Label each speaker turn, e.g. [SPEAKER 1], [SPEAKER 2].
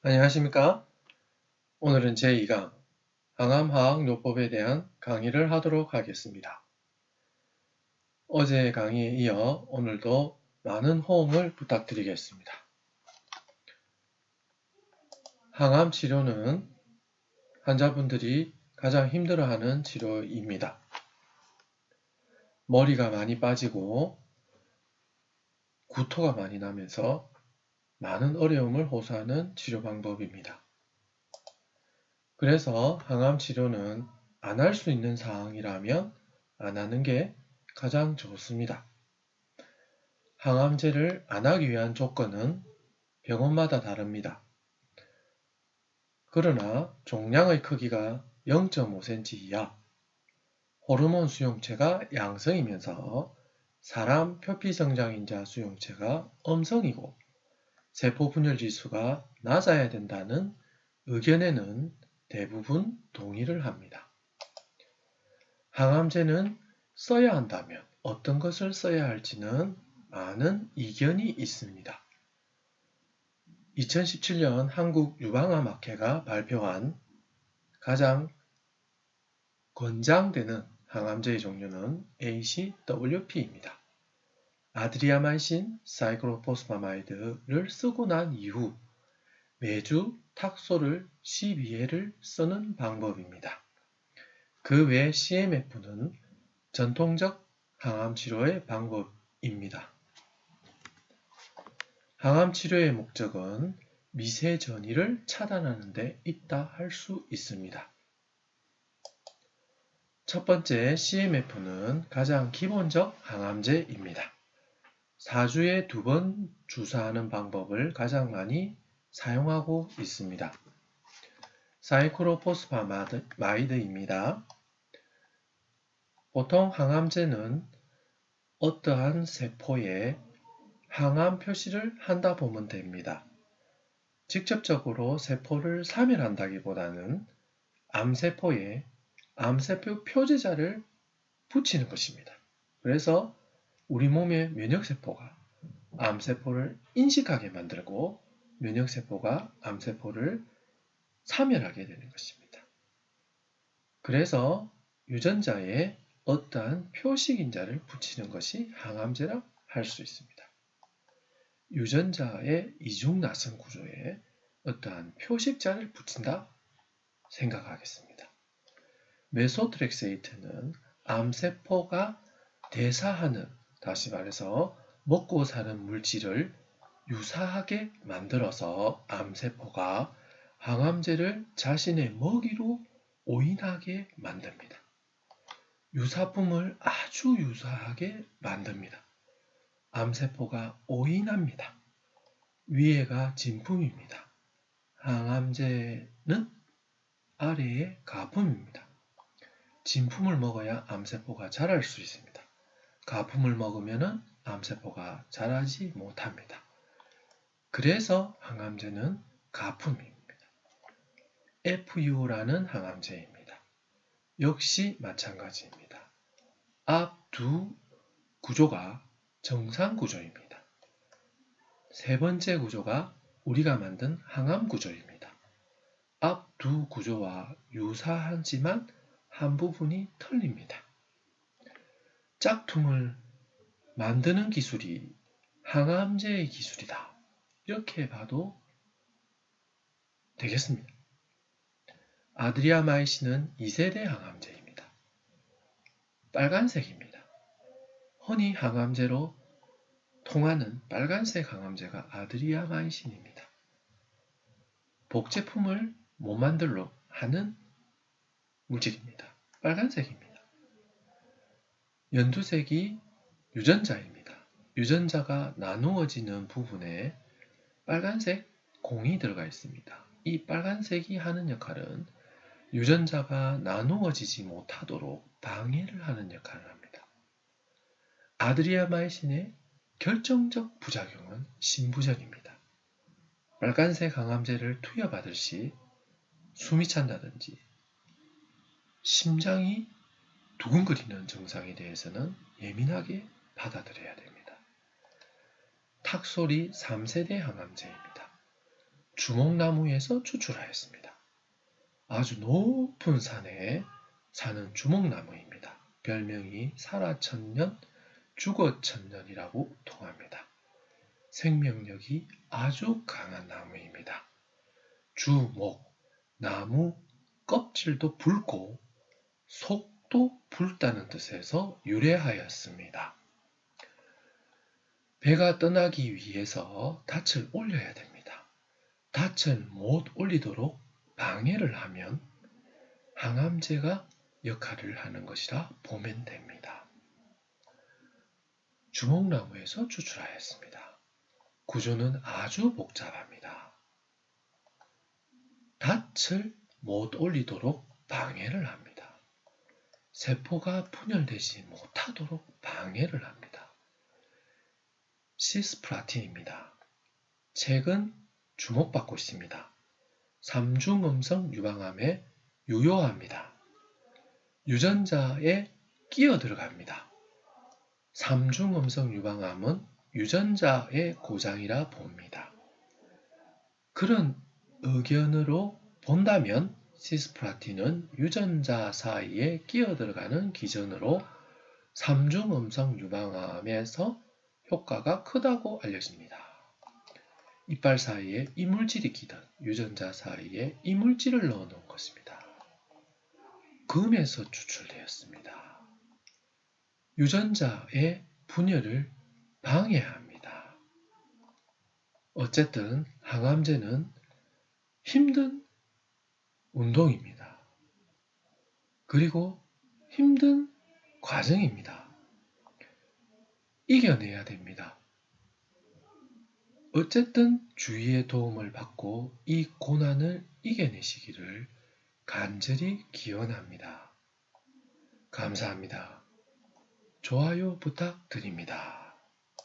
[SPEAKER 1] 안녕하십니까? 오늘은 제2강 항암화학 요법에 대한 강의를 하도록 하겠습니다. 어제 강의에 이어 오늘도 많은 호응을 부탁드리겠습니다. 항암 치료는 환자분들이 가장 힘들어하는 치료입니다. 머리가 많이 빠지고 구토가 많이 나면서 많은 어려움을 호소하는 치료 방법입니다. 그래서 항암 치료는 안 할 수 있는 사항이라면 안 하는 게 가장 좋습니다. 항암제를 안 하기 위한 조건은 병원마다 다릅니다. 그러나 종양의 크기가 0.5cm 이하, 호르몬 수용체가 양성이면서 사람 표피 성장인자 수용체가 음성이고 세포 분열 지수가 낮아야 된다는 의견에는 대부분 동의를 합니다. 항암제는 써야 한다면 어떤 것을 써야 할지는 많은 이견이 있습니다. 2017년 한국 유방암학회가 발표한 가장 권장되는 항암제의 종류는 ACWP입니다. 아드리아마이신 사이클로포스파마이드를 쓰고 난 이후 매주 탁소를 12회를 쓰는 방법입니다. 그 외 CMF는 전통적 항암 치료의 방법입니다. 항암 치료의 목적은 미세 전이를 차단하는 데 있다 할 수 있습니다. 첫 번째 CMF는 가장 기본적 항암제입니다. 4주에 두 번 주사하는 방법을 가장 많이 사용하고 있습니다. 사이클로포스파마이드입니다. 보통 항암제는 어떠한 세포에 항암 표시를 한다 보면 됩니다. 직접적으로 세포를 사멸한다기보다는 암세포에 암세포 표제자를 붙이는 것입니다. 그래서 우리 몸의 면역세포가 암세포를 인식하게 만들고 면역세포가 암세포를 사멸하게 되는 것입니다. 그래서 유전자에 어떠한 표식인자를 붙이는 것이 항암제라 할 수 있습니다. 유전자의 이중나선 구조에 어떠한 표식자를 붙인다 생각하겠습니다. 메소트렉세이트는 암세포가 대사하는 다시 말해서 먹고 사는 물질을 유사하게 만들어서 암세포가 항암제를 자신의 먹이로 오인하게 만듭니다. 유사품을 아주 유사하게 만듭니다. 암세포가 오인합니다. 위에가 진품입니다. 항암제는 아래에 가품입니다. 진품을 먹어야 암세포가 자랄 수 있습니다. 가품을 먹으면 암세포가 자라지 못합니다. 그래서 항암제는 가품입니다. FU라는 항암제입니다. 역시 마찬가지입니다. 앞 두 구조가 정상 구조입니다. 세 번째 구조가 우리가 만든 항암 구조입니다. 앞 두 구조와 유사하지만 한 부분이 틀립니다. 짝퉁을 만드는 기술이 항암제의 기술이다. 이렇게 봐도 되겠습니다. 아드리아마이신은 2세대 항암제입니다. 빨간색입니다. 흔히 항암제로 통하는 빨간색 항암제가 아드리아마이신입니다. 복제품을 못 만들러 하는 물질입니다. 빨간색입니다. 연두색이 유전자입니다. 유전자가 나누어지는 부분에 빨간색 공이 들어가 있습니다. 이 빨간색이 하는 역할은 유전자가 나누어지지 못하도록 방해를 하는 역할을 합니다. 아드리아마이신의 결정적 부작용은 심부전입니다. 빨간색 항암제를 투여받을 시 숨이 찬다든지 심장이 두근거리는 증상에 대해서는 예민하게 받아들여야 됩니다. 탁소리 3세대 항암제입니다. 주목나무에서 추출하였습니다. 아주 높은 산에 사는 주목나무입니다. 별명이 살아천년, 죽어천년이라고 통합니다. 생명력이 아주 강한 나무입니다. 주목, 나무 껍질도 붉고 속 도 붉다는 뜻에서 유래하였습니다. 배가 떠나기 위해서 닻을 올려야 됩니다. 닻을 못 올리도록 방해를 하면 항암제가 역할을 하는 것이라 보면 됩니다. 주목나무에서 추출하였습니다. 구조는 아주 복잡합니다. 닻을 못 올리도록 방해를 합니다. 세포가 분열되지 못하도록 방해를 합니다. 시스프라틴입니다. 최근 주목받고 있습니다. 삼중음성 유방암에 유효합니다. 유전자에 끼어 들어갑니다. 삼중음성 유방암은 유전자의 고장이라 봅니다. 그런 의견으로 본다면 시스프라틴은 유전자 사이에 끼어 들어가는 기전으로 삼중음성 유방암에서 효과가 크다고 알려집니다. 이빨 사이에 이물질이 끼든 유전자 사이에 이물질을 넣어 놓은 것입니다. 금에서 추출되었습니다. 유전자의 분열을 방해합니다. 어쨌든 항암제는 힘든 운동입니다. 그리고 힘든 과정입니다. 이겨내야 됩니다. 어쨌든 주위의 도움을 받고 이 고난을 이겨내시기를 간절히 기원합니다. 감사합니다. 좋아요 부탁드립니다.